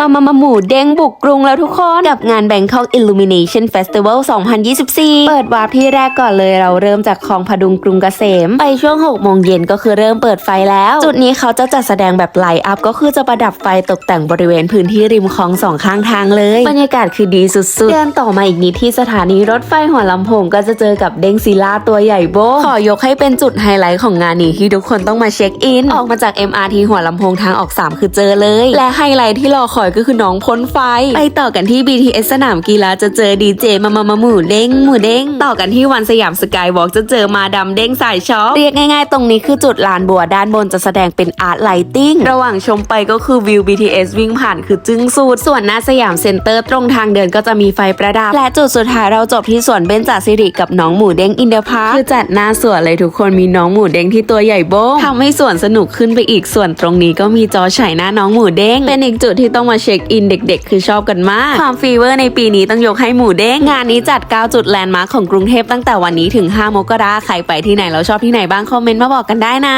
มามามาหมูเด้งบุกกรุงแล้วทุกคน กับงาน Bangkok Illumination Festival 2024 เปิดวาร์ปที่แรกก่อนเลยเราเริ่มจากคลองพดุงกรุงเกษม ไปช่วง 6 โมงเย็นก็คือเริ่มเปิดไฟแล้ว จุดนี้เขาจะจัดแสดงแบบไลท์อัพก็คือจะประดับไฟตกแต่งบริเวณพื้นที่ริมคลองสองข้างทางเลย บรรยากาศคือดีสุดๆ เดินต่อมาอีกนิดที่สถานีรถไฟหัวลำโพงก็จะเจอกับเด้งศิลาตัวใหญ่โบขอยกให้เป็นจุดไฮไลท์ของงานนี้ที่ทุกคนต้องมาเช็คอินออกมาจาก MRT หัวลำโพงทางออก 3 คือเจอเลย และไฮไลท์ที่รอคอยก็คือน้องพ้นไฟ ไปต่อกันที่ BTS สนามกีฬาจะเจอดีเจมามามาหมูเด้งหมูเด้ง ต่อกันที่วันสยามสกายวอล์กจะเจอมาดำเด้งสายช็อปเรียกง่ายๆ ตรงนี้คือจุดลานบัวด้านบนจะแสดงเป็นอาร์ตไลติ้งระหว่างชมไปก็คือวิว BTS วิ่งผ่านคือจึ้งสุดส่วนหน้าสยามเซ็นเตอร์ตรงทางเดินก็จะมีไฟประดับ และจุดสุดท้ายเราจบที่สวนเบญจสิริกับน้องหมูเด้งอินเดอร์พาร์คคือจัดหน้าสวนเลยทุกคนมีน้องหมูเด้งที่ตัวใหญ่โบ้ทำให้สวนสนุกขึ้นไปอีกส่วนตรงนี้ก็มีจอฉายหน้าน้องหมูเด้งเป็นอีกจุดที่ต้องมาเช็คอินเด็กๆ คือชอบกันมาก ความฟีเวอร์ในปีนี้ต้องยกให้หมูเด้ง งานนี้จัด 9 จุดแลนด์มาร์คของกรุงเทพตั้งแต่วันนี้ถึง 5 มกราใครไปที่ไหนแล้วชอบที่ไหนบ้างคอมเมนต์มาบอกกันได้นะ